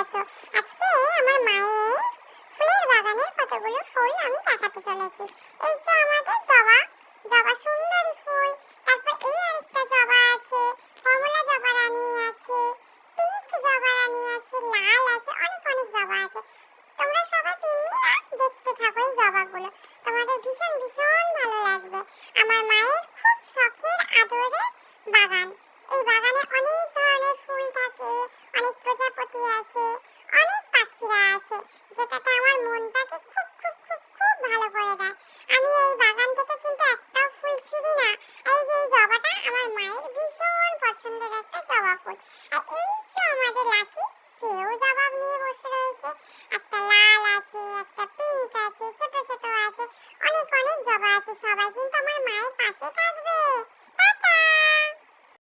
আছো আজকে আমার মায়ের ফুলের বাগানের কতগুলো ফুল আমি দেখাতে চলেছি। এই যে আমাদের জবা জবা সুন্দরী ফুল, তারপর এই আরেকটা জবা আছে, কমলা জবা রানী আছে, পিঙ্ক জবা রানী আছে, লাল আছে, অনেক অনেক জবা আছে। তোমরা সবাই পিম্মিরা দেখতে থাকো এই জবাগুলো। তোমাদের ভীষণ ভীষণ ভালো লাগবে। আমার মায়ের খুব শখের আদরের বাগান। এই বাগান প্রজাপতি আসে, অনেক পাখিরা আসে, যেটাতে আমার মনটাকে খুব খুব খুব খুব ভালো করে দেয়। আমি এই বাগান থেকে কিন্তু একটাও ফুল ছিঁড়ি না। এই যে জবাটা আমার মায়ের ভীষণ পছন্দের একটা জবা ফুল। আর এই যে আমাদের লাকি, সেও জবাব নিয়ে বসে রয়েছে। একটা লাল আছে, একটা পিঙ্ক আছে, ছোট ছোট আছে, অনেক অনেক জবা আছে। সবাই কিন্তু আমার মায়ের পাশে থাকবে।